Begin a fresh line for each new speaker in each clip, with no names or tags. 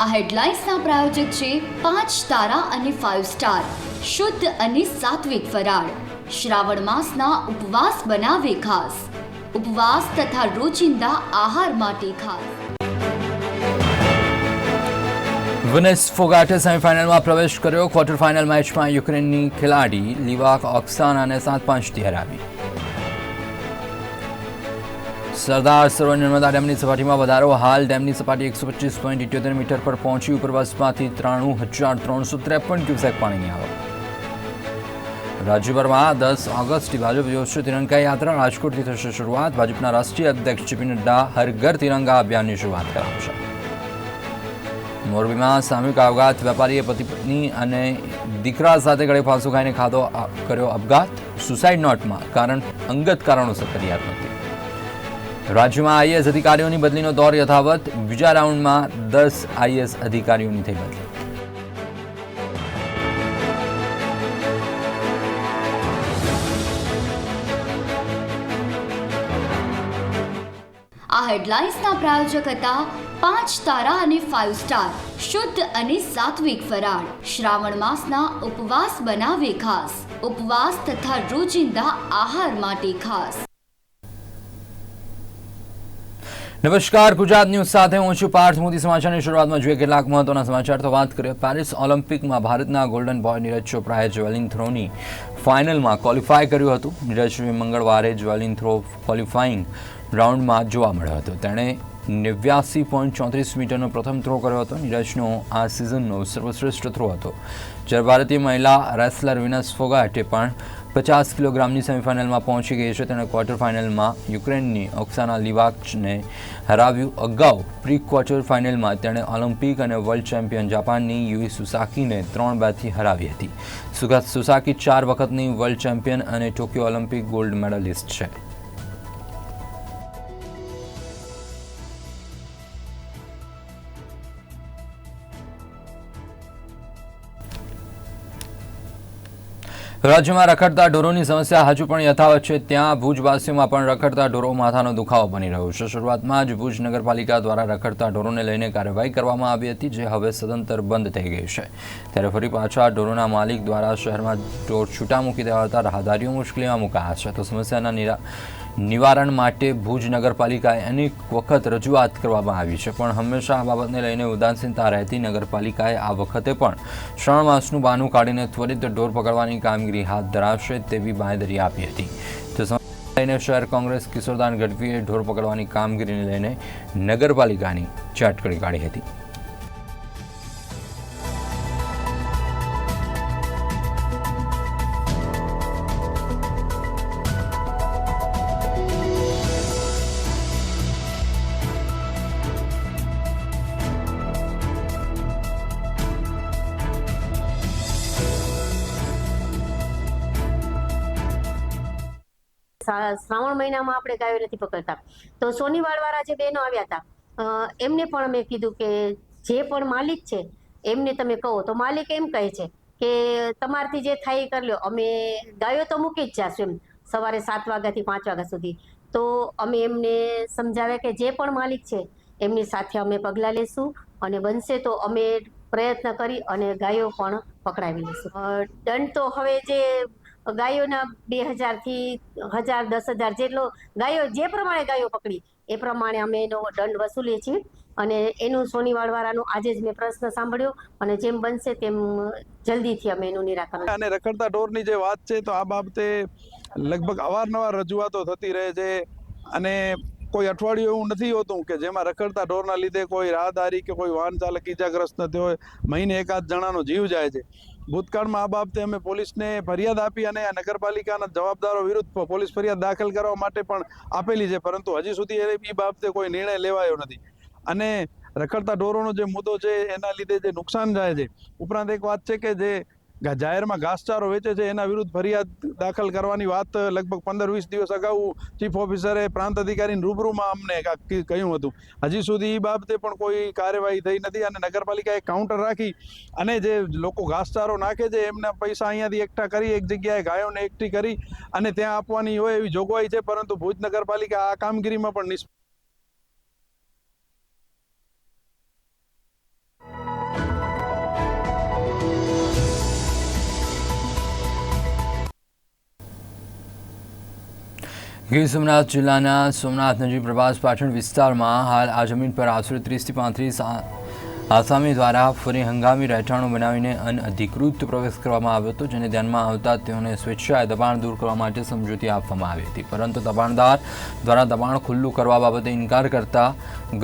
આ હેડલાઇન્સના પ્રાયોજક છે પાંચ તારા અને ફાઇવ સ્ટાર શુદ્ધ અને સાત્વિક ફરાળ. શ્રાવણ માસના ઉપવાસ બનાવે ખાસ. ઉપવાસ તથા રોજિંદા આહાર માટે ખાસ.
વિનેસ ફોગાટે સેમીફાઇનલમાં પ્રવેશ કર્યો. ક્વાર્ટર ફાઇનલ મેચમાં યુક્રેનની ખેલાડી લિવાક ઓક્સાનાને સાત પાંચથી હરાવી. સરદાર સરોવર નર્મદા ડેમની સપાટીમાં વધારો. હાલ ડેમની સપાટી એકસો પચીસ પોઈન્ટ ઇઠ્યોતેર મીટર પર પહોંચી. ઉપરવાસમાંથી ત્રાણું હજાર ત્રણસો ત્રેપન ક્યુસેક પાણીની આવક. રાજ્યભરમાં દસ ઓગસ્ટથી ભાજપ યોજશે તિરંગા યાત્રા. રાજકોટથી થશે શરૂઆત. ભાજપના રાષ્ટ્રીય અધ્યક્ષ જેપી નડ્ડા હરઘર તિરંગા અભિયાનની શરૂઆત કરાવશે. મોરબીમાં સામૂહિક આપઘાત. વેપારીએ પતિ પત્ની અને દીકરા સાથે ગળે ફાંસો ખાઈને ખાધો કર્યો આપઘાત સુસાઇડ નોટમાં કારણ અંગત કારણોસર કરી આત્મહત્યા રાજ્યમાં આઈએએસ અધિકારીઓની બદલીનો દોર યથાવત. બીજા રાઉન્ડમાં દસ આઈએએસ અધિકારીઓની થઈ બદલી.
આ હેડલાઇન્સના પ્રાયોજક હતા પાંચ તારા અને ફાઇવ સ્ટાર શુદ્ધ અને સાત્વિક ફરાળ. શ્રાવણ માસના ઉપવાસ બનાવે ખાસ. ઉપવાસ તથા રોજિંદા આહાર માટે ખાસ.
નમસ્કાર, ગુજરાત ન્યૂઝ સાથે હું છું પાર્થ. મોદી સમાચારની શરૂઆતમાં જોઈએ કેટલાક મહત્વના સમાચાર. તો વાત કરીએ પેરિસ ઓલિમ્પિકમાં ભારતના ગોલ્ડન બોય નીરજ ચોપરાએ જ્વેલિંગ થ્રોની ફાઇનલમાં ક્વોલિફાય કર્યું હતું. નીરજ મંગળવારે જ્વેલિંગ થ્રો ક્વોલિફાઇંગ રાઉન્ડમાં જોવા મળ્યો હતો. તેણે નેવ્યાસી પોઈન્ટ ચોત્રીસ મીટરનો પ્રથમ થ્રો કર્યો હતો. નીરજનો આ સિઝનનો સર્વશ્રેષ્ઠ થ્રો હતો. જ્યારે ભારતીય મહિલા રેસલર વિનસ ફોગાટે પણ પચાસ કિલોગ્રામની સેમિફાઇનલમાં પહોંચી ગઈ છે તેણે ક્વાર્ટર ફાઇનલમાં યુક્રેનની ઓક્સાના લિવાચને હરાવ્યું અગાઉ. પ્રી ક્વાર્ટર ફાઇનલમાં તેણે ઓલિમ્પિક અને વર્લ્ડ ચેમ્પિયન જાપાનની યુઈ સુસાકીને ત્રણ બેથી હરાવી હતી. સુગા સુસાકી ચાર વખતની વર્લ્ડ ચેમ્પિયન અને ટોક્યો ઓલિમ્પિક ગોલ્ડ મેડલિસ્ટ છે. રાજ્યમાં રખડતા ઢોરોની સમસ્યા હજુ પણ યથાવત છે. ત્યાં ભુજવાસીઓમાં પણ રખડતા ઢોરો માથાનો દુખાવો બની રહ્યો છે. શરૂઆતમાં જ ભુજ નગરપાલિકા દ્વારા રખડતા ઢોરોને લઈને કાર્યવાહી કરવામાં આવી હતી, જે હવે સદંતર બંધ થઈ ગઈ છે. ત્યારે ફરી પાછા ઢોરોના માલિક દ્વારા શહેરમાં ઢોર છૂટા મૂકી દેવાતા રાહદારીઓ મુશ્કેલીમાં મુકાયા છે. તો સમસ્યાના નિરા નિવારણ માટે ભુજ નગરપાલિકાએ અનેક વખત રજૂઆત કરવામાં આવી છે. પણ હંમેશા આ બાબતને લઈને ઉદાસીનતા રહેતી નગરપાલિકાએ આ વખતે પણ શ્રણ માસનું બહાનું કાઢીને ત્વરિત ઢોર પકડવાની કામગીરી હાથ ધરાવશે તેવી બાંયધરી આપી હતી. તો લઈને શહેર કોંગ્રેસ કિશોરદાન ગઢવીએ ઢોર પકડવાની કામગીરીને લઈને નગરપાલિકાની ચાટકડી કાઢી હતી.
શ્રાવણ મહિનામાં આપણે ગાયો નથી પકડતા. તો સોનીવાળવાળા જે બહેનો આવ્યા હતા એમને પણ અમે કીધું કે જે પણ માલિક છે, એમને તમે કહો. તો માલિક એમ કહે છે કે તમારથી જે થાય એ કરી લો. અમે ગાયો તો મૂકી જ જાશું એમ, સવારે સાત વાગ્યાથી પાંચ વાગ્યા સુધી. તો અમે એમને સમજાવ્યા કે જે પણ માલિક છે, એમની સાથે અમે પગલાં લેશું અને બનશે તો અમે પ્રયત્ન કરી અને ગાયો પણ પકડાવી લઈશું. દંડ તો હવે જે ગાયોના બે હજારથી હજાર, દસ હજાર જેટલો ગાયો, જે પ્રમાણે ગાયો પકડી, એ પ્રમાણે અમે એનો દંડ વસૂલીએ છીએ. અને એનું સોનીવાડ વાળાનું આજે જ મેં પ્રશ્ન સાંભળ્યો અને જેમ બનશે તેમ જલ્દીથી અમે એનું નિરાકરણ
અને રખડતા ઢોરની જે વાત છે, તો આ બાબતે લગભગ અવારનવાર રજૂઆતો થતી રહે છે. અને કોઈ અઠવાડિયું એવું નથી હોતું કે જેમાં રખડતા ઢોરના લીધે કોઈ રાહદારી કે કોઈ વાહન ચાલક ઈજાગ્રસ્ત ન થયો હોય, મહિને એકાદ જણાનો જીવ જાય છે. ભૂતકાળમાં આ બાબતે અમે પોલીસને ફરિયાદ આપી અને નગરપાલિકાના જવાબદારો વિરુદ્ધ પોલીસ ફરિયાદ દાખલ કરવા માટે પણ આપેલી છે. પરંતુ હજી સુધી એ બાબતે કોઈ નિર્ણય લેવાયો નથી. અને રખડતા ઢોરોનો જે મુદ્દો છે, એના લીધે જે નુકસાન જાય છે, ઉપરાંત એક વાત છે કે જે જાહેરમાં ઘાસચારો વેચે છે, એના વિરુદ્ધ ફરિયાદ દાખલ કરવાની વાત લગભગ પંદર વીસ દિવસ અગાઉ ચીફ ઓફિસરે પ્રાંત અધિકારી રૂબરૂમાં અમને કહ્યું હતું. હજી સુધી એ બાબતે પણ કોઈ કાર્યવાહી થઈ નથી અને નગરપાલિકાએ કાઉન્ટર રાખી અને જે લોકો ઘાસચારો નાખે છે, એમના પૈસા અહીંયાથી એકઠા કરી, એક જગ્યાએ ગાયોને એકઠી કરી અને ત્યાં આપવાની હોય એવી જોગવાઈ છે, પરંતુ ભુજ નગરપાલિકા આ કામગીરીમાં પણ નિષ્ફળ
ગીર સોમનાથ જિલ્લાના સોમનાથ નજીક પ્રભાસ પાટણ વિસ્તારમાં હાલ આ જમીન પર આશરે ત્રીસથી પાંત્રીસ આસામી દ્વારા ફરી હંગામી રહેઠાણો બનાવીને અનઅધિકૃત પ્રવેશ કરવામાં આવ્યો હતો, જેને ધ્યાનમાં આવતા તેઓને સ્વેચ્છાએ દબાણ દૂર કરવા માટે સમજૂતી આપવામાં આવી હતી. પરંતુ દબાણદાર દ્વારા દબાણ ખુલ્લું કરવા બાબતે ઇનકાર કરતા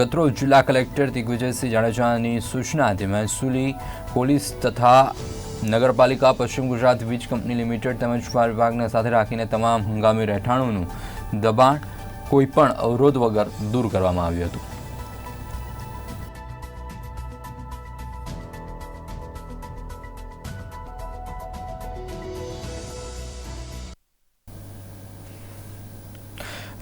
ગતરોજ જિલ્લા કલેક્ટર દિગ્વિજયસિંહ જાડેજાની સૂચનાથી મહેસૂલી પોલીસ તથા નગરપાલિકા, પશ્ચિમ ગુજરાત વીજ કંપની લિમિટેડ તેમજ વિભાગને સાથે રાખીને તમામ હંગામી રહેઠાણોનું દબાણ કોઈપણ અવરોધ વગર દૂર કરવામાં આવ્યું હતું.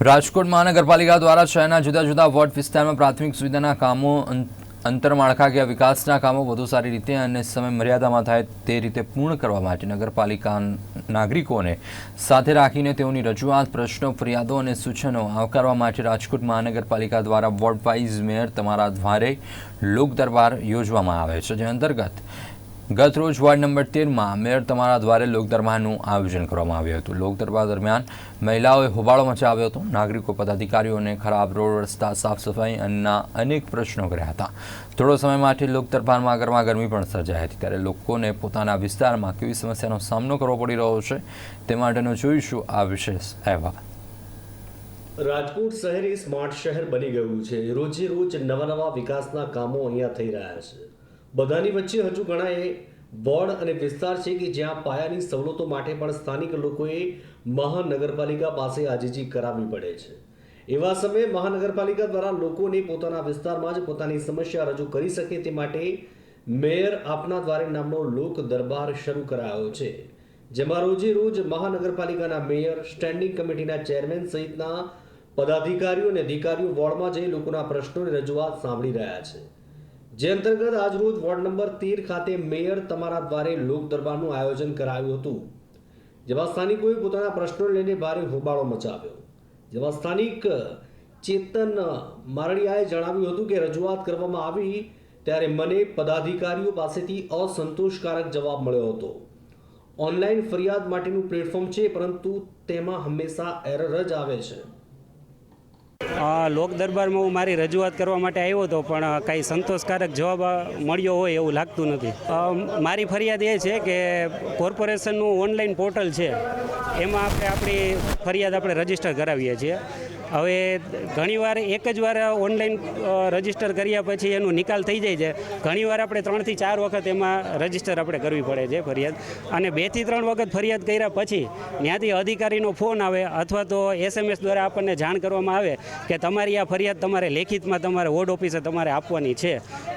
રાજકોટ મહાનગરપાલિકા દ્વારા શહેરના જુદા જુદા વોર્ડ વિસ્તારમાં પ્રાથમિક સુવિધાના કામો અં- આંતરમાળખાકીય વિકાસના કામો વધુ સારી રીતે અને સમય મર્યાદામાં થાય તે રીતે પૂર્ણ કરવા માટે નગરપાલિકા નાગરિકોને સાથે રાખીને તેઓની રજૂઆત, પ્રશ્નો, ફરિયાદો અને સૂચનો આવકારવા માટે રાજકોટ મહાનગરપાલિકા દ્વારા વોર્ડ વાઇઝ મેયર તમારા દ્વારે લોક દરબાર યોજવામાં આવે છે, જે અંતર્ગત ગત રોજ વોર્ડ નંબર તેરમાં મેયર તમારા દ્વારે લોકદરબારનું આયોજન કરવામાં આવ્યું હતું. લોકદરબાર દરમિયાન મહિલાઓએ હોબાળો મચાવ્યો હતો. નાગરિકો પદાધિકારીઓને ખરાબ રોડ રસ્તા, સાફ સફાઈ અન્યના અનેક પ્રશ્નો કર્યા હતા. થોડો સમય માટે લોકદરબારમાં ગરમા ગરમી પણ સર્જાઈ હતી. ત્યારે લોકોને પોતાના વિસ્તારમાં કેવી સમસ્યાનો સામનો કરવો પડી રહ્યો છે તે માટેનો જોઈશું આ વિશેષ અહેવાલ.
રાજકોટ શહેર એ સ્માર્ટ શહેર બની ગયું છે. રોજે રોજ નવા નવા વિકાસના કામો અહીંયા થઈ રહ્યા છે. બધાની વચ્ચે હજુ ઘણા એ વોર્ડ અને વિસ્તાર છે કે જ્યાં પાયાની સવલતો માટે પણ સ્થાનિક લોકોએ મહાનગરપાલિકા પાસે આજીજી કરાવવી પડે છે. એવા સમયે મહાનગરપાલિકા દ્વારા લોકોને પોતાના વિસ્તારમાં જ પોતાની સમસ્યા રજૂ કરી શકે તે માટે મેયર આપના દ્વારે નામનો લોક દરબાર શરૂ કરાયો છે. જેમાં રોજે રોજ મહાનગરપાલિકાના મેયર, સ્ટેન્ડિંગ કમિટીના ચેરમેન સહિતના પદાધિકારીઓ અને અધિકારીઓ વોર્ડમાં જઈ લોકોના પ્રશ્નોની રજૂઆત સાંભળી રહ્યા છે. જે અંતર્ગત આજરોજ વોર્ડ નંબર તેર ખાતે મેયર તમારા દ્વારે લોક દરબારનું આયોજન કરાયું હતું. જેમાં સ્થાનિકોએ પોતાના પ્રશ્નો લઈને ભારે હોબાળો મચાવ્યો. જેમાં સ્થાનિક ચેતન મારડિયાએ જણાવ્યું હતું કે રજૂઆત કરવામાં આવી ત્યારે મને પદાધિકારીઓ પાસેથી અસંતોષકારક જવાબ મળ્યો હતો. ઓનલાઈન ફરિયાદ માટેનું પ્લેટફોર્મ છે, પરંતુ તેમાં હંમેશા એરર જ આવે છે.
લોક દરબારમાં હું મારી રજૂઆત કરવા માટે આવ્યો હતો, પણ કાંઈ સંતોષકારક જવાબ મળ્યો હોય એવું લાગતું નથી. મારી ફરિયાદ એ છે કે કોર્પોરેશનનું ઓનલાઈન પોર્ટલ છે, એમાં આપણે આપણી ફરિયાદ આપણે રજિસ્ટર કરાવીએ છીએ. હવે ઘણીવાર એક જ વાર ઓનલાઈન રજિસ્ટર કર્યા પછી એનો નિકાલ થઈ જાય છે. ઘણીવાર આપણે ત્રણથી ચાર વખત એમાં રજિસ્ટર આપણે કરવી પડે છે ફરિયાદ. અને બેથી ત્રણ વખત ફરિયાદ કર્યા પછી ત્યાંથી અધિકારીનો ફોન આવે અથવા તો એસએમએસ દ્વારા આપણને જાણ કરવામાં આવે કે તમારી આ ફરિયાદ તમારે લેખિતમાં તમારે વોર્ડ ઓફિસે તમારે આપવાની છે.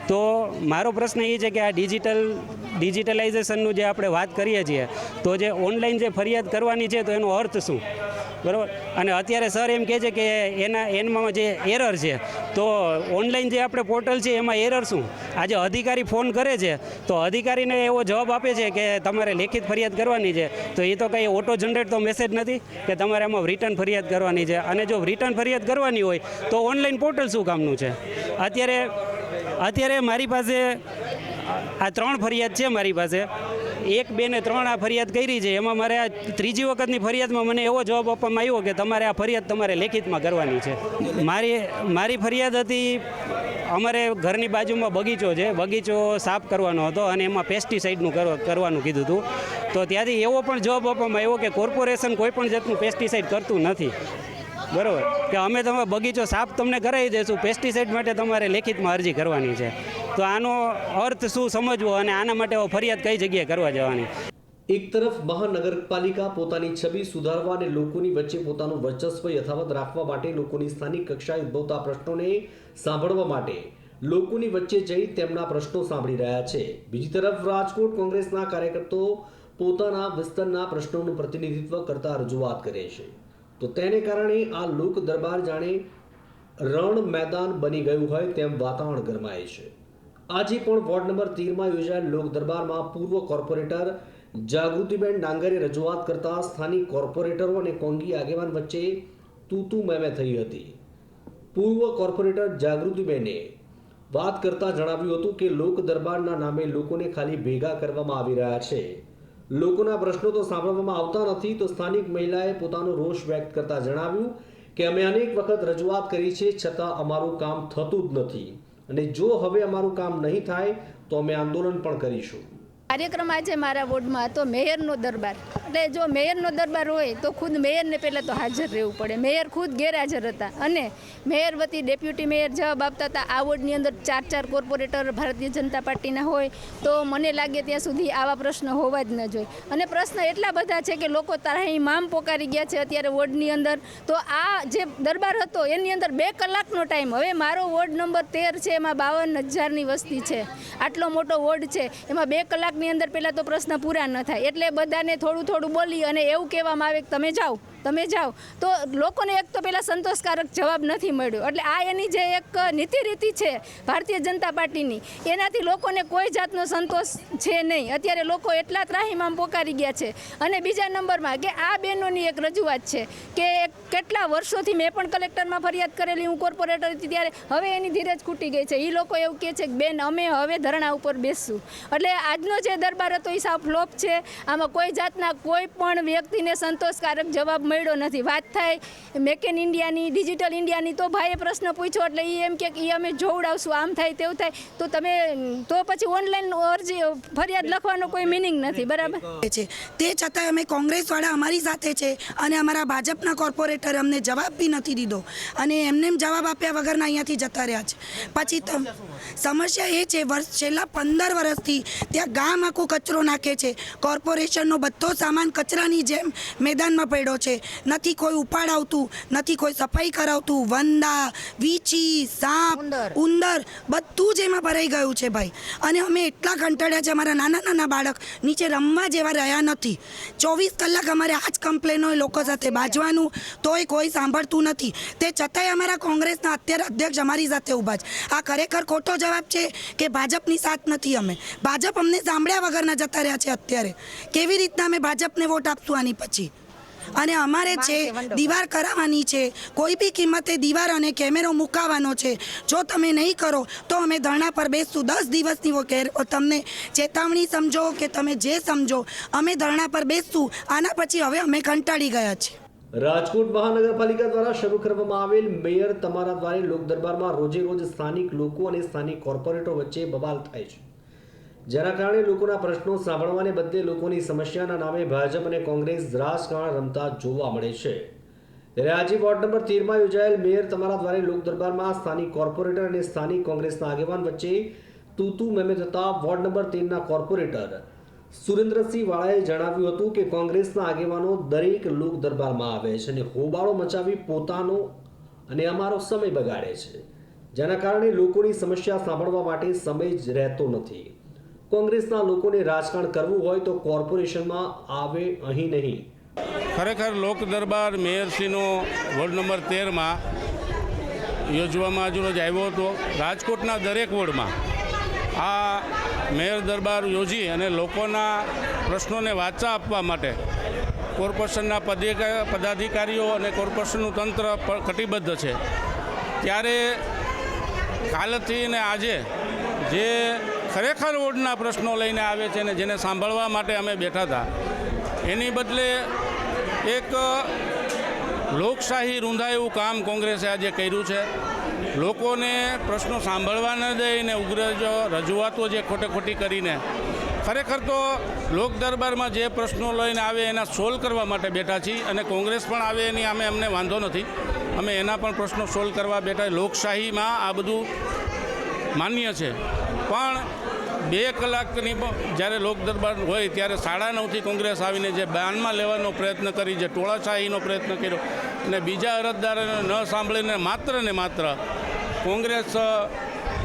તો મારો પ્રશ્ન એ છે કે આ ડિજિટલ ડિજિટલાઇઝેશનનું જે આપણે વાત કરીએ છીએ, તો જે ઓનલાઈન જે ફરિયાદ કરવાની છે તો એનો અર્થ શું? બરાબર? અને અત્યારે સર એમ કહે છે કે એના, એનમાં જે એરર છે, તો ઓનલાઈન જે આપણે પોર્ટલ છે, એમાં એરર શું? આજે અધિકારી ફોન કરે છે, તો અધિકારીને એવો જવાબ આપે છે કે તમારે લેખિત ફરિયાદ કરવાની છે, તો એ તો કંઈ ઓટો જનરેટ તો મેસેજ નથી કે તમારે એમાં રિટર્ન ફરિયાદ કરવાની છે. અને જો રિટર્ન ફરિયાદ કરવાની હોય, તો ઓનલાઈન પોર્ટલ શું કામનું છે? અત્યારે અત્યારે મારી પાસે આ ત્રણ ફરિયાદ છે મારી પાસે. એક, બે ને ત્રણ આ ફરિયાદ કરી છે. એમાં મારે આ ત્રીજી વખતની ફરિયાદમાં મને એવો જવાબ આપવામાં આવ્યો કે તમારે આ ફરિયાદ તમારે લેખિતમાં કરવાની છે. મારી મારી ફરિયાદ હતી અમારે ઘરની બાજુમાં બગીચો છે. બગીચો સાફ કરવાનો હતો અને એમાં પેસ્ટિસાઇડનું કરવા- કરવાનું કીધું હતું. તો ત્યાંથી એવો પણ જવાબ આપવામાં આવ્યો કે કોર્પોરેશન કોઈ પણ જાતનું પેસ્ટિસાઇડ કરતું નથી. બરાબર? કે અમે તમે બગીચો સાફ તમને કરાવી દઈશું પેસ્ટિસાઇડ માટે તમારે લેખિતમાં અરજી કરવાની છે. તો આનો અર્થ શું સમજવો અને આના માટે ફરિયાદ કઈ જગ્યાએ કરવા જવાની?
એક તરફ મહાનગરપાલિકા પોતાની છબી સુધારવા અને લોકોની વચ્ચે પોતાનું વર્ચસ્વ યથાવત રાખવા માટે લોકોની સ્થાનિક કક્ષાએ ઉદ્ભવતા પ્રશ્નોને સાંભળવા માટે લોકોની વચ્ચે જઈ તેમના પ્રશ્નો સાંભળી રહ્યા છે. બીજી તરફ રાજકોટ કોંગ્રેસના કાર્યકર્તાઓ પોતાના વિસ્તારના પ્રશ્નોનું પ્રતિનિધિત્વ કરતા રજૂઆત કરે છે. તો તેને કારણે આ લોક દરબાર જાણે રણ મેદાન બની ગયું હોય તેમ વાતાવરણ ગરમાય છે. આજે પણ વોર્ડ નંબર તેરમાં યોજાયેલ લોક દરબારમાં પૂર્વ કોર્પોરેટર જાગૃતિબેન ડાંગરે રજૂઆત કરતા સ્થાનિક કોર્પોરેટરો અને કોંગી આગેવાન વચ્ચે તૂતુ મેમે થઈ હતી. પૂર્વ કોર્પોરેટર જાગૃતિબેને વાત કરતા જણાવ્યું હતું કે લોક દરબારના નામે લોકોને ખાલી ભેગા કરવામાં આવી રહ્યા છે. લોકોના પ્રશ્નો તો સાંભળવામાં આવતા નથી તો સ્થાનિક મહિલાએ પોતાનો રોષ વ્યક્ત કરતા જણાવ્યું કે અમે અનેક વખત રજૂઆત કરી છે છતાં અમારું કામ થતું જ નથી. અને જો હવે અમારું કામ નહીં થાય તો અમે આંદોલન પણ કરીશું.
કાર્યક્રમ આજે મારા વોર્ડમાં હતો, મેયરનો દરબાર. એટલે જો મેયરનો દરબાર હોય, તો ખુદ મેયરને પહેલાં તો હાજર રહેવું પડે. મેયર ખુદ ગેરહાજર હતા. અને મેયર વતી ડેપ્યુટી મેયર જવાબ આપતા હતા, આ વોર્ડની અંદર ચાર ચાર કોર્પોરેટર ભારતીય જનતા પાર્ટીના હોય, તો મને લાગે ત્યાં સુધી આવા પ્રશ્ન હોવા જ ન જોઈએ. અને પ્રશ્ન એટલા બધા છે કે લોકો તારાહી મામ પોકારી ગયા છે અત્યારે વોર્ડની અંદર. તો આ જે દરબાર હતો, એની અંદર બે કલાકનો ટાઈમ. હવે મારો વોર્ડ નંબર તેર છે, એમાં બાવન હજારની વસ્તી છે. આટલો મોટો વોર્ડ છે. એમાં બે કલાકની અંદર પહેલાં તો પ્રશ્ન પૂરા ન થાય. એટલે બધાને થોડું થોડું બોલી અને એવું કહેવામાં આવે કે તમે જાઓ. તમે જાઓ. તો લોકોને એક તો પહેલાં સંતોષકારક જવાબ નથી મળ્યો. એટલે આ એની જે એક નીતિ રીતિ છે ભારતીય જનતા પાર્ટીની, એનાથી લોકોને કોઈ જાતનો સંતોષ છે નહીં. અત્યારે લોકો એટલા ત્રાહીમામ પોકારી ગયા છે. અને બીજા નંબરમાં કે આ બહેનોની એક રજૂઆત છે કે કેટલા વર્ષોથી મેં પણ કલેક્ટરમાં ફરિયાદ કરેલી, હું કોર્પોરેટર હતી ત્યારે હવે એની ધીરજ ખૂટી ગઈ છે. એ લોકો એવું કહે છે કે, બેન, અમે હવે ધરણા ઉપર બેસશું. એટલે આજનો જે દરબાર હતો એ સાવ ફ્લોપ છે. આમાં કોઈ જાતના કોઈ પણ વ્યક્તિને સંતોષકારક જવાબ મળ્યો નથી. વાત થાય મેક ઇન ઇન્ડિયાની ડિજિટલ ઇન્ડિયાની તો ભાઈએ પ્રશ્ન પૂછ્યો, એટલે એ એમ કે એ અમે જોવડાવશું, આમ થાય તેવું થાય. તો તમે, તો પછી ઓનલાઈન અરજી, ફરિયાદ લખવાનો કોઈ મિનિંગ નથી, બરાબર?
છે. તે છતાંય અમે કોંગ્રેસવાળા અમારી સાથે છે અને અમારા ભાજપના કોર્પોરેટર અમને જવાબ બી નથી દીધો. અને એમને એમ જવાબ આપ્યા વગરના અહીંયાથી જતા રહ્યા છે. પછી સમસ્યા એ છે વર્ષ છેલ્લા પંદર વર્ષથી ત્યાં ગામ આખું કચરો નાખે છે. કોર્પોરેશનનો બધો સામાન કચરાની જેમ મેદાનમાં પડ્યો છે. નથી કોઈ ઉપાડ આવતું નથી કોઈ સફાઈ કરાવતું વંદા વીચી સાપ ઉંદર. બધું જ એમાં ભરાઈ ગયું છે ભાઈ. અને અમે એટલા કંટાળ્યા છે અમારા નાના નાના બાળક નીચે રમવા જેવા રહ્યા નથી. ચોવીસ કલાક અમારે આ જ કમ્પ્લેન હોય લોકો સાથે બાજવાનું તોય કોઈ સાંભળતું નથી. તે છતાંય અમારા કોંગ્રેસના અત્યારે અધ્યક્ષ અમારી સાથે ઊભા છે. આ ખરેખર ખોટો જવાબ છે કે ભાજપની સાથ નથી અમે. ભાજપ અમને સાંભળ્યા વગરના જતા રહ્યા છે અત્યારે. કેવી રીતના અમે ભાજપને વોટ આપશું આની પછી? અને અમારે છે દીવાર કરાવવાની છે કોઈ બી કિંમતે દીવાર અને કેમેરો મુકાવવાનો છે. જો તમે નહીં કરો તો અમે ધરણા પર બેસશું. દસ દિવસની તમને ચેતવણી સમજો કે તમે જે સમજો અમે ધરણા પર બેસશું. આના પછી હવે અમે કંટાળી ગયા છીએ.
રાજકોટ મહાનગરપાલિકા દ્વારા શરૂ કરવામાં આવેલ મેયર તમારા દ્વારે લોક દરબારમાં રોજે રોજ સ્થાનિક લોકો અને સ્થાનિક કોર્પોરેટરો વચ્ચે બબાલ થાય છે. જેના કારણે લોકોના પ્રશ્નો સાંભળવાને બદલે લોકોની સમસ્યાના નામે ભાજપ અને કોંગ્રેસ રાજકારણ રમતા જોવા મળે છે. ત્યારે આજે વોર્ડ નંબર તેરમાં યોજાયેલ મેયર તમારા દ્વારે લોક દરબારમાં સ્થાનિક કોર્પોરેટર અને સ્થાનિક કોંગ્રેસના આગેવાન વચ્ચે તૂતુ મેમે થતા વોર્ડ નંબર તેરના કોર્પોરેટર સુરેન્દ્રસિંહ વાળાએ જણાવ્યું હતું કે કોંગ્રેસના આગેવાનો દરેક લોક દરબારમાં આવે છે અને હોબાળો મચાવી પોતાનો અને અમારો સમય બગાડે છે. જેના કારણે લોકોની સમસ્યા સાંભળવા માટે સમય જ રહેતો નથી. કોંગ્રેસના લોકોને રાજકારણ કરવું હોય તો કોર્પોરેશનમાં આવે અહીં નહીં.
ખરેખર લોક દરબાર મેયરશ્રીનો વોર્ડ નંબર તેરમાં યોજવામાં આજરોજ આવ્યો હતો. રાજકોટના દરેક વોર્ડમાં આ મેયર દરબાર યોજી અને લોકોના પ્રશ્નોને વાચા આપવા માટે કોર્પોરેશનના પદે- પદાધિકારીઓ અને કોર્પોરેશનનું તંત્ર કટિબદ્ધ છે. ત્યારે કાલથી ને આજે જે ખરેખર વોર્ડના પ્રશ્નો લઈને આવે છે ને જેને સાંભળવા માટે અમે બેઠા હતા, એની બદલે એક લોકશાહી રૂંધાય કામ કોંગ્રેસે આજે કર્યું છે. લોકોને પ્રશ્નો સાંભળવા ન દઈને ઉગ્ર રજૂઆતો જે ખોટે ખોટી કરીને. ખરેખર તો લોક દરબારમાં જે પ્રશ્નો લઈને આવે એના સોલ્વ કરવા માટે બેઠા છીએ અને કોંગ્રેસ પણ આવે એની અમે અમને વાંધો નથી. અમે એના પણ પ્રશ્નો સોલ્વ કરવા બેઠા લોકશાહીમાં આ બધું માન્ય છે. પણ બે કલાકની જ્યારે લોક દરબાર હોય ત્યારે સાડા નવથી કોંગ્રેસ આવીને જે બાનમાં લેવાનો પ્રયત્ન કરી, જે ટોળાશાહીનો પ્રયત્ન કર્યો અને બીજા અરજદારોને ન સાંભળીને માત્ર ને માત્ર કોંગ્રેસ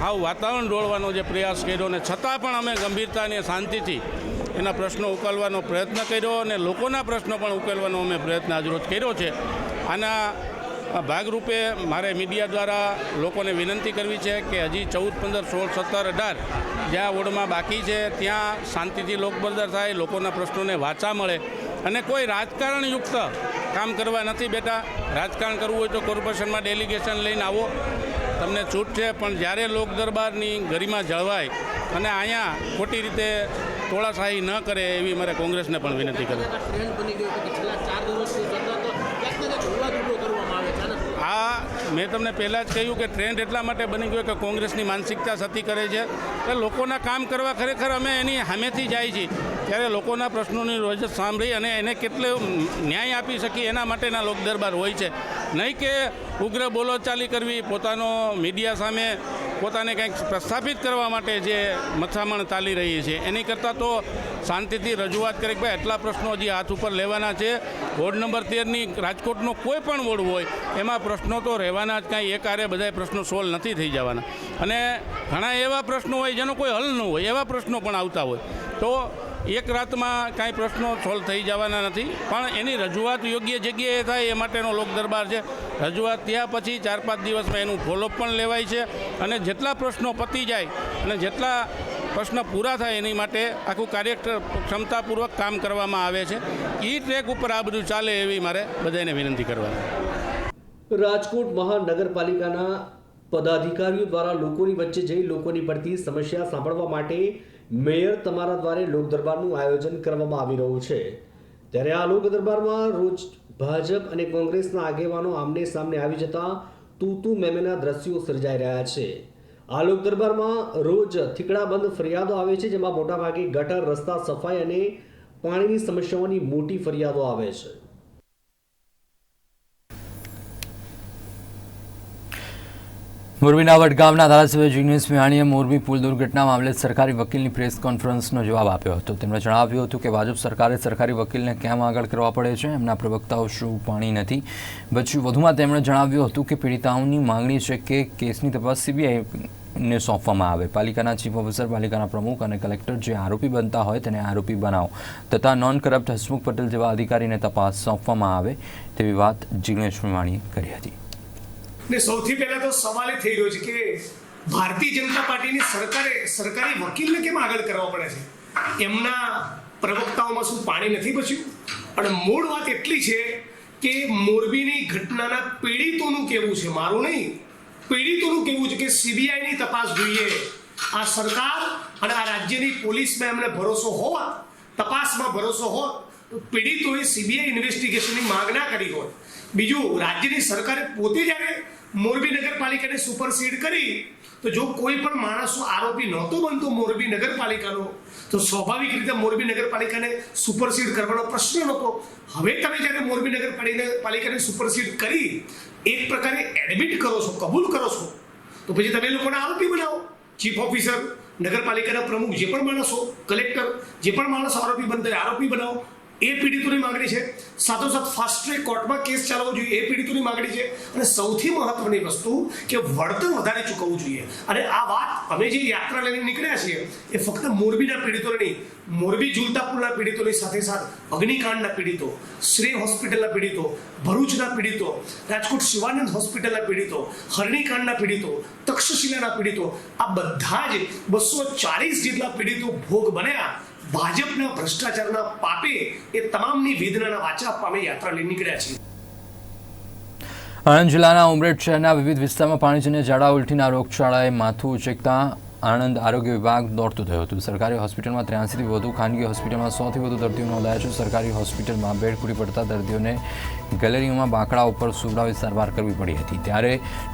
હાવ વાતાવરણ ડોળવાનો જે પ્રયાસ કર્યો ને છતાં પણ અમે ગંભીરતાને શાંતિથી એના પ્રશ્નો ઉકેલવાનો પ્રયત્ન કર્યો અને લોકોના પ્રશ્નો પણ ઉકેલવાનો અમે પ્રયત્ન આજરોજ કર્યો છે. આના ભાગરૂપે મારે મીડિયા દ્વારા લોકોને વિનંતી કરવી છે કે હજી ચૌદ, પંદર, સોળ, સત્તર, અઢાર જ્યાં વોર્ડમાં બાકી છે ત્યાં શાંતિથી લોકબદર થાય, લોકોના પ્રશ્નોને વાચા મળે અને કોઈ રાજકારણયુક્ત કામ કરવા નથી બેટા. રાજકારણ કરવું હોય તો કોર્પોરેશનમાં ડેલિગેશન લઈને આવો. તમને છૂટ છે પણ જ્યારે લોક દરબારની ગરિમા જળવાય અને અહીંયા ખોટી રીતે તોળાશાહી ન કરે એવી મારે કોંગ્રેસને પણ વિનંતી કરી? આ મેં તમને પહેલાં જ કહ્યું કે ટ્રેન્ડ એટલા માટે બની ગયો કે કોંગ્રેસની માનસિકતા સતી કરે છે. કે લોકોના કામ કરવા ખરેખર અમે એની સામેથી જાય છીએ. ત્યારે લોકોના પ્રશ્નોની રોજ સાંભળી અને એને કેટલો ન્યાય આપી શકીએ એના માટેના લોક દરબાર હોય છે. નહીં કે ઉગ્ર બોલોચાલી કરવી, પોતાનો મીડિયા સામે પોતાને કંઈક પ્રસ્થાપિત કરવા માટે જે મથામણ ચાલી રહી છે. એની કરતાં તો શાંતિથી રજૂઆત કરી કે ભાઈ એટલા પ્રશ્નો હજી હાથ ઉપર લેવાના છે. વોર્ડ નંબર તેરની રાજકોટનો કોઈ પણ વોર્ડ હોય, એમાં પ્રશ્નો તો રહેવાના જ કાંઈ. એકારે બધા પ્રશ્નો સોલ્વ નથી થઈ જવાના. અને ઘણા એવા પ્રશ્નો હોય, જેનો કોઈ હલ ન હોય, એવા પ્રશ્નો પણ આવતા હોય. તો એક રાતમાં કાંઈ પ્રશ્નો સોલ્વ થઈ જવાના નથી. પણ એની રજૂઆત યોગ્ય જગ્યાએ થાય એ માટેનો લોક દરબાર છે. રજૂઆત થયા પછી ચાર પાંચ દિવસમાં એનું ફોલોઅપ પણ લેવાય છે. અને જેટલા પ્રશ્નો પતી જાય અને જેટલા પ્રશ્ન પૂરા થાય એની માટે આખું કાર્ય ક્ષમતાપૂર્વક કામ કરવામાં આવે છે. એ ટ્રેક ઉપર આ બધું ચાલે એવી મારે બધાને વિનંતી કરવાની.
રાજકોટ મહાનગરપાલિકાના પદાધિકારીઓ દ્વારા લોકોની વચ્ચે જઈ લોકોની પડતી સમસ્યા સાંભળવા માટે મેયર તમારા દ્વારે લોક દરબારનું આયોજન કરવામાં આવી રહ્યું છે. ત્યારે આ લોક દરબારમાં રોજ ભાજપ અને કોંગ્રેસના આગેવાનો આમને સામને આવી જતા તું તું મેમેના દ્રશ્યો સર્જાઈ રહ્યા છે. આ લોક દરબારમાં રોજ થીકડાબંધ ફરિયાદો આવે છે, જેમાં મોટાભાગે ગટર, રસ્તા, સફાઈ અને પાણીની સમસ્યાઓની મોટી ફરિયાદો આવે છે.
મોરબીના વડગામના ધારાસભ્ય જિગ્નેશ મિયાણીએ મોરબી પુલ દુર્ઘટના મામલે સરકારી વકીલની પ્રેસ કોન્ફરન્સનો જવાબ આપ્યો હતો. તેમણે જણાવ્યું હતું કે ભાજપ સરકારે સરકારી વકીલને કેમ આગળ કરવા પડે છે એમના પ્રવક્તાઓ શું પાણી નથી. પછી વધુમાં તેમણે જણાવ્યું હતું કે પીડિતાઓની માંગણી છે કે કેસની તપાસ સીબીઆઈને સોંપવામાં આવે. પાલિકાના ચીફ ઓફિસર, પાલિકાના પ્રમુખ અને કલેક્ટર જે આરોપી બનતા હોય તેને આરોપી બનાવો તથા નોન કરપ્ટ હસમુખ પટેલ જેવા અધિકારીને તપાસ સોંપવામાં આવે તેવી વાત જિગ્નેશ મિયાણીએ કરી હતી.
ને સૌથી પહેલા તો સવાલ એ થઈ રહ્યો છે કે ભારતીય જનતા પાર્ટીની સરકારે સરકારી વકીલને કેમ આગળ કરવા પડે છે? એમના પ્રવક્તાઓમાં શું પાણી નથી બચ્યું? અને મૂળ વાત એટલી છે કે મોરબીની ઘટનાના પીડિતોનું કેવું છે, મારું નહીં. પીડિતોનું કેવું છે કે સીબીઆઈની તપાસ જોઈએ. આ સરકાર અને આ રાજ્યની પોલીસમાં એમને ભરોસો હોવા, તપાસમાં ભરોસો હોત, તો પીડિતોએ સીબીઆઈ ઇન્વેસ્ટિગેશનની માંગના કરી હોત. બીજું, રાજ્યની સરકારે પોતે જ્યારે મોરબી નગરપાલિકાને સુપરસીડ કરી, તો જો કોઈ પણ માણસ આરોપી નહોતો બનતો મોરબી નગરપાલિકાનો, તો સ્વાભાવિક રીતે મોરબી નગરપાલિકાને સુપરસીડ કરવાનો પ્રશ્ન નહોતો. હવે તમે જ્યારે મોરબી નગરપાલિકાને પાલિકાને સુપરસીડ કરી, એક પ્રકારે એડમિટ કરો છો, કબૂલ કરો છો, તો પછી તમે લોકોને આરોપી બનાવો. ચીફ ઓફિસર નગરપાલિકાના પ્રમુખ જે પણ માણસો કલેક્ટર જે પણ માણસો આરોપી બનતા આરોપી બનાવો. એ પીડિતોની માંગણી છે. સાથોસાથ ફાસ્ટ ટ્રેક કોર્ટમાં કેસ ચાલવો જોઈએ, એ પીડિતોની માંગણી છે. અને સૌથી મહત્વની વસ્તુ કે વળતર વધારે ચૂકવવું જોઈએ. અને આ વાત અમે જે યાત્રા લઈને નીકળ્યા છીએ, એ ફક્ત મોરબીના પીડિતોને નહીં, મોરબી ઝૂલતા પુલના પીડિતોની સાથે સાથે અગ્નિકાંડના પીડિતો શ્રેય હોસ્પિટલના પીડિતો, ભરૂચના પીડિતો, રાજકોટ શિવાનંદ હોસ્પિટલના પીડિતો, હરણીકાંડના પીડિતો, તક્ષશિલાના પીડિતો, આ બધા જ બસો ચાલીસ જેટલા પીડિતો ભોગ બન્યા ભાજપના ભ્રષ્ટાચારના પાપે એ તમામની વેદનાના વાચા પામે યાત્રા લઈ નીકળ્યા છે
આણંદ જિલ્લાના ઉમરેઠ શહેરના વિવિધ વિસ્તારમાં પાણીજન્ય ઝાડા ઉલટીના રોગચાળાએ માથું ઉચકતા આણંદ આરોગ્ય વિભાગ દોડતું થયું હતું. સરકારી હોસ્પિટલમાં ત્ર્યાસીથી વધુ, ખાનગી હોસ્પિટલમાં સોથી વધુ દર્દીઓ નોંધાયા છે સરકારી હોસ્પિટલમાં બેડ પૂરી પડતા દર્દીઓને ગેલેરીઓમાં બાંકડા ઉપર સુવડાવી સારવાર કરવી પડી હતી. ત્યારે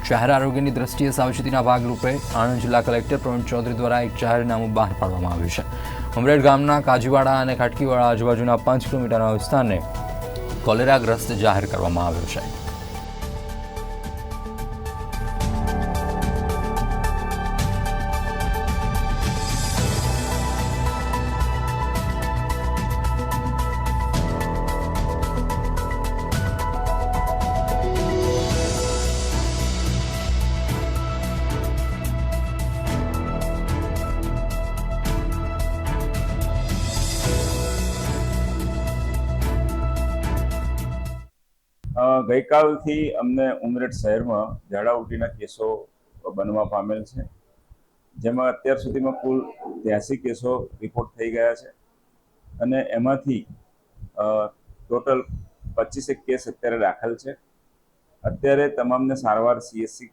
જાહેર આરોગ્યની દ્રષ્ટિએ સાવચેતીના ભાગરૂપે આણંદ જિલ્લા કલેક્ટર પ્રવીણ ચૌધરી દ્વારા એક જાહેરનામું બહાર પાડવામાં આવ્યું છે. ઉમરેઠ ગામના કાજીવાડા અને ખાટકીવાડા આજુબાજુના પાંચ કિલોમીટરના વિસ્તારને કોલેરાગ્રસ્ત જાહેર કરવામાં આવ્યો છે.
ગઈકાલથી અમને ઉમરેઠ શહેરમાં ઝાડા ઉલટીના કેસો બનવા પામેલ છે. જેમાં અત્યાર સુધીમાં કુલ ત્યાસી કેસો રિપોર્ટ થઈ ગયા છે. અને એમાંથી ટોટલ પચીસેક કેસ અત્યારે દાખલ છે. અત્યારે તમામને સારવાર સીએસસી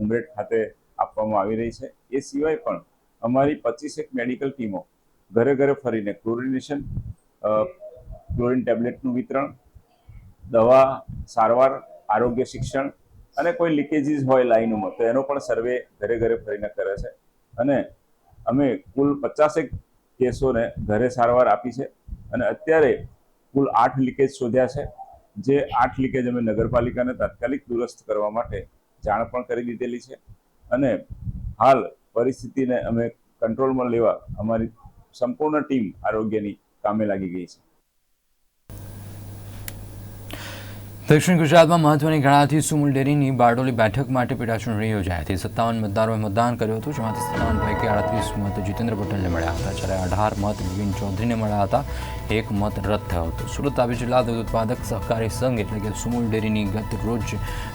ઉમરેઠ ખાતે આપવામાં આવી રહી છે. એ સિવાય પણ અમારી પચીસેક મેડિકલ ટીમો ઘરે ઘરે ફરીને ક્લોરિનેશન ક્લોરિન ટેબ્લેટનું વિતરણ દવા, સારવાર, આરોગ્ય શિક્ષણ અને કોઈ લીકેજીસ હોય લાઈનોમાં, તો એનો પણ સર્વે ઘરે ઘરે ફરીને કરે છે. અને અમે કુલ પચાસેક કેસોને ઘરે સારવાર આપી છે અને અત્યારે કુલ આઠ લીકેજ શોધ્યા છે. જે આઠ લીકેજ અમે નગરપાલિકાને તાત્કાલિક દુરસ્ત કરવા માટે જાણ પણ કરી દીધેલી છે. અને હાલ પરિસ્થિતિને અમે કંટ્રોલમાં લેવા અમારી સંપૂર્ણ ટીમ આરોગ્યની કામે લાગી ગઈ છે.
દક્ષિણ ગુજરાતમાં મહત્વની ગણાતી સુમુલ ડેરીની બારડોલી બેઠક માટે પેટાચૂંટણી યોજાઈ હતી. સત્તાવન મતદારોએ મતદાન કર્યું હતું, જેમાંથી સત્તાવન પૈકી આડત્રીસ મત જીતેન્દ્ર પટેલને મળ્યા હતા. જ્યારે અઢાર મત વિપિન ચૌધરીને મળ્યા હતા, એક મત રદ થયો હતો. સુરત તાપી જિલ્લા દૂધ ઉત્પાદક સહકારી સંઘ એટલે કે સુમુલ ડેરીની ગત રોજ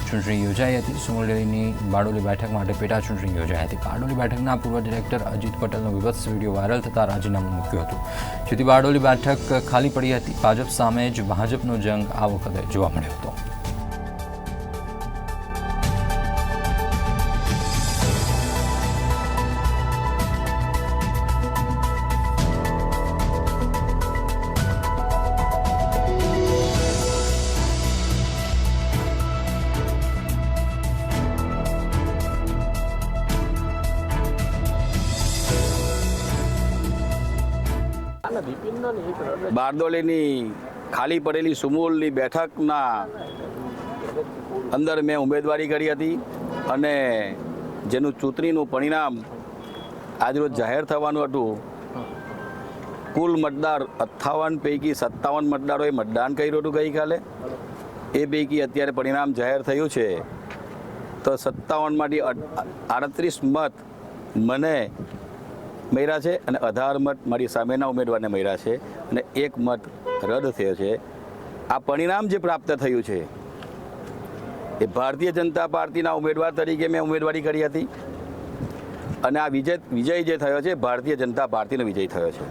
ચૂંટણી યોજાઈ હતી. સુમુલ ડેરીની બારડોલી બેઠક માટે પેટાચૂંટણી યોજાઈ હતી. બારડોલી બેઠકના પૂર્વ ડિરેક્ટર અજીત પટેલનો વિભત્સ વીડિયો વાયરલ થતાં રાજીનામું મૂક્યું હતું. જેથી બારડોલી બેઠક ખાલી પડી હતી. ભાજપ સામે જ ભાજપનો જંગ આ વખતે જોવા મળ્યો હતો.
બારડોલીની ખાલી પડેલી સુમૂલની બેઠકના અંદર મેં ઉમેદવારી કરી હતી અને જેનું ચૂંટણીનું પરિણામ આજરોજ જાહેર થવાનું હતું. કુલ મતદાર અઠ્ઠાવન પૈકી સત્તાવન મતદારોએ મતદાન કર્યું હતું ગઈકાલે. એ પૈકી અત્યારે પરિણામ જાહેર થયું છે. તો સત્તાવનમાંથી આડત્રીસ મત મને મળ્યા છે અને અઢાર મત મારી સામેના ઉમેદવારને મળ્યા છે અને એક મત રદ થયો છે. આ પરિણામ જે પ્રાપ્ત થયું છે, એ ભારતીય જનતા પાર્ટીના ઉમેદવાર તરીકે મેં ઉમેદવારી કરી હતી. અને આ વિજય વિજય જે થયો છે, ભારતીય જનતા પાર્ટીનો વિજય થયો છે.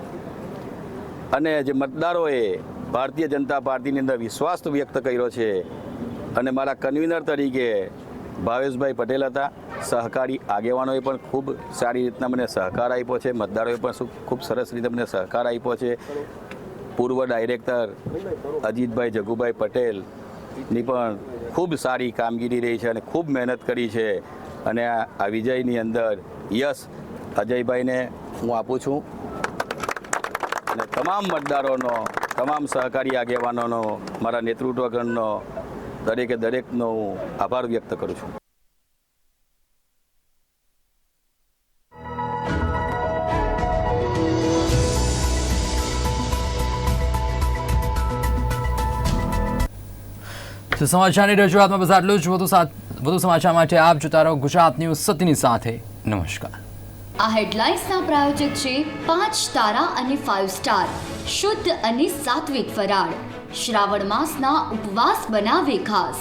અને જે મતદારોએ ભારતીય જનતા પાર્ટીની અંદર વિશ્વાસ વ્યક્ત કર્યો છે, અને મારા કન્વીનર તરીકે ભાવેશભાઈ પટેલ હતા. સહકારી આગેવાનોએ પણ ખૂબ સારી રીતના મને સહકાર આપ્યો છે, મતદારોએ પણ ખૂબ સરસ રીતે મને સહકાર આપ્યો છે. પૂર્વ ડાયરેક્ટર અજીતભાઈ જગુભાઈ પટેલની પણ ખૂબ સારી કામગીરી રહી છે અને ખૂબ મહેનત કરી છે. અને આ વિજયની અંદર યશ અજયભાઈને હું આપું છું. અને તમામ મતદારોનો, તમામ સહકારી આગેવાનોનો, મારા નેતૃત્વગણનો, દરેકે દરેકનો હું આભાર વ્યક્ત કરું છું.
તો સમાચારની રજૂઆતમાં બસ આટલું જ. વધુ વધુ સમાચાર માટે આપ જોતા રહો ગુજરાત ન્યૂઝ સતીની સાથે. નમસ્કાર.
આ હેડલાઇન્સના પ્રાયોજક છે પાંચ તારા અને ફાઇવ સ્ટાર શુદ્ધ અને સાત્વિક ફરાળ. શ્રાવણ માસના ઉપવાસ બનાવે ખાસ.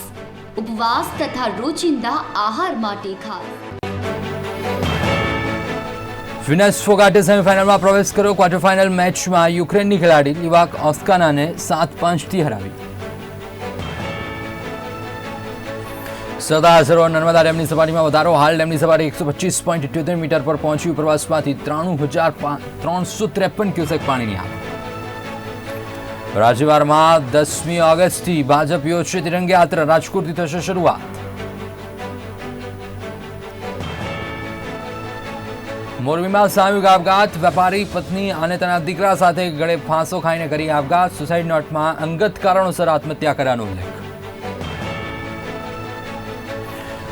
ઉપવાસ તથા રોજિંદા આહાર માટે ખાસ.
વિનેશ ફોગાટે સેમીફાઇનલમાં પ્રવેશ કર્યો. ક્વાર્ટર ફાઇનલ મેચમાં યુક્રેનની ખેલાડી લિવાક ઓસ્કાનાને સાત પાંચથી હરાવી. સરોવર નર્મદા ડેમની સપાટીમાં વધારો. હાલ ડેમની સપાટી એકસો પચીસ પોઈન્ટ ઇઠ્યોતેર મીટર પર પહોંચી ઉપરવાસમાંથી ત્રાણું હજાર ત્રણસો ત્રેપન ક્યુસેક પાણીની આવક રાજ્યવારમાં દસમી ઓગસ્ટથી ભાજપ યોજશે તિરંગી યાત્રા. રાજકોટથી થશે શરૂઆત. મોરબીમાં સામૂહિક આપઘાત વેપારી, પત્ની અને તેના દીકરા સાથે ગળે ફાંસો ખાઈને કરી આપઘાત. સુસાઇડ નોટમાં અંગત કારણોસર આત્મહત્યા કર્યાનો ઉલ્લેખ.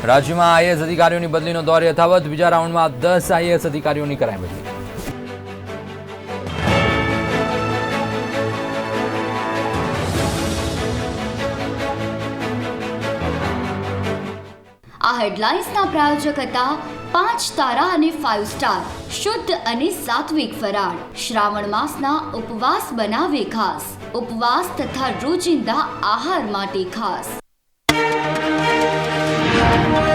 રાજ્યમાં આઈએએસ અધિકારીઓની બદલીનો દોર યથાવત. બીજા રાઉન્ડમાં દસ આઈએએસ અધિકારીઓની કરાઈ બદલી.
આ હેડલાઇન્સના પ્રાયોજક હતા પાંચ તારા અને ફાઇવ સ્ટાર શુદ્ધ અને સાત્વિક ફરાળ. શ્રાવણ માસના ઉપવાસ બનાવે ખાસ ઉપવાસ તથા રોજિંદા આહાર માટે ખાસ. Thank you.